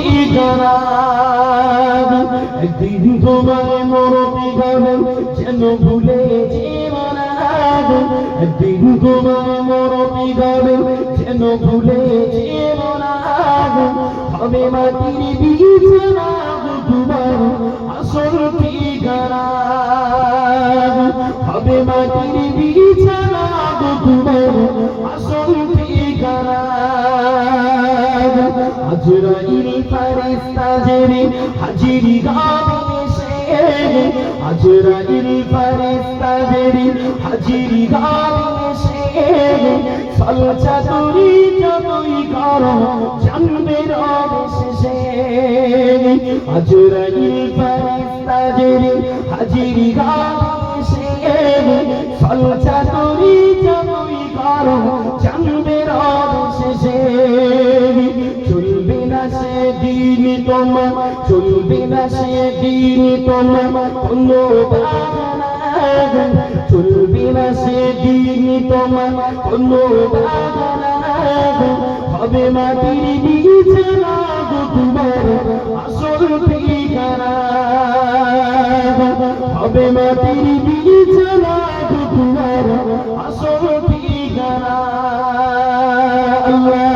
ঠিকানা একদিন তোমার মরতে গেলে যেন ভুলে যেও না একদিন তোমার মরতে গেলে যেন ভুলে না হবে মাটির বিছানা তোমার আসল ঠিকানা। হবে মাটির বিছানা তোমার আসল আজরাইল ফারিস্তা জেরে হাজিরি গাবে সে আজরাইল ফারিস্তা জেরে হাজিরি গাবে সে সলচা তুরি যতই করো জানবে রবে শেষে আজরাইল ফারিস্তা জেরে সে তোমার, চলবে না সে দিন তোমার কোনো চলবে না সে দিন তোমার কোনো হবে মাটির বিছানা গো তোমার, আসল ঠিকানা। হবে মাটির বিছানা গো তোমার, আসল ঠিকানা। আল্লাহ।